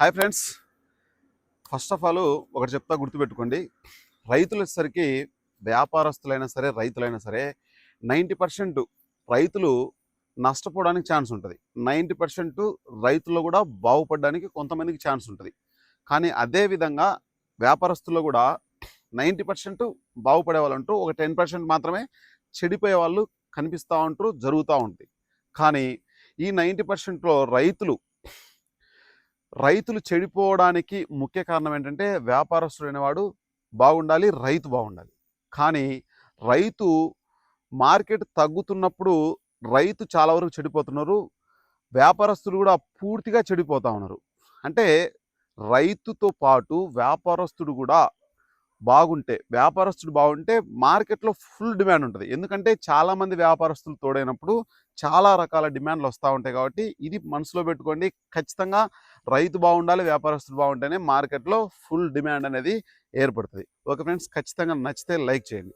Hi friends. First of all ఒకటి చెప్తా గుర్తుపెట్టుకోండి. రైతులు వచ్చేసరికి వ్యాపారస్తులైనా సరే రైతులైనా సరే నైంటీ పర్సెంట్ రైతులు నష్టపోవడానికి ఛాన్స్ ఉంటుంది. నైంటీ పర్సెంట్ రైతుల్లో కూడా బాగుపడడానికి కొంతమందికి ఛాన్స్ ఉంటుంది. కానీ అదే విధంగా వ్యాపారస్తుల్లో కూడా నైంటీ పర్సెంట్ బాగుపడే వాళ్ళు అంటూ ఒక టెన్ పర్సెంట్ మాత్రమే చెడిపోయే వాళ్ళు కనిపిస్తూ ఉంటారు జరుగుతూ ఉంటుంది. కానీ ఈ నైంటీ పర్సెంట్లో రైతులు రైతులు చెడిపోవడానికి ముఖ్య కారణం ఏంటంటే వ్యాపారస్తుడు అనేవాడు బాగుండాలి రైతు బాగుండాలి. కానీ రైతు మార్కెట్ తగ్గుతున్నప్పుడు రైతు చాలా వరకు చెడిపోతున్నారు. వ్యాపారస్తులు కూడా పూర్తిగా చెడిపోతూ ఉన్నారు. అంటే రైతుతో పాటు వ్యాపారస్తుడు కూడా బాగుంటే వ్యాపారస్తుడు బాగుంటే మార్కెట్లో ఫుల్ డిమాండ్ ఉంటుంది. ఎందుకంటే చాలామంది వ్యాపారస్తులు తోడైనప్పుడు చాలా రకాల డిమాండ్లు వస్తూ ఉంటాయి కాబట్టి ఇది మనసులో పెట్టుకోండి. ఖచ్చితంగా రైతు బాగుండాలి వ్యాపారస్తుడు బాగుంటేనే మార్కెట్లో ఫుల్ డిమాండ్ అనేది ఏర్పడుతుంది. ఓకే ఫ్రెండ్స్ ఖచ్చితంగా నచ్చితే లైక్ చేయండి.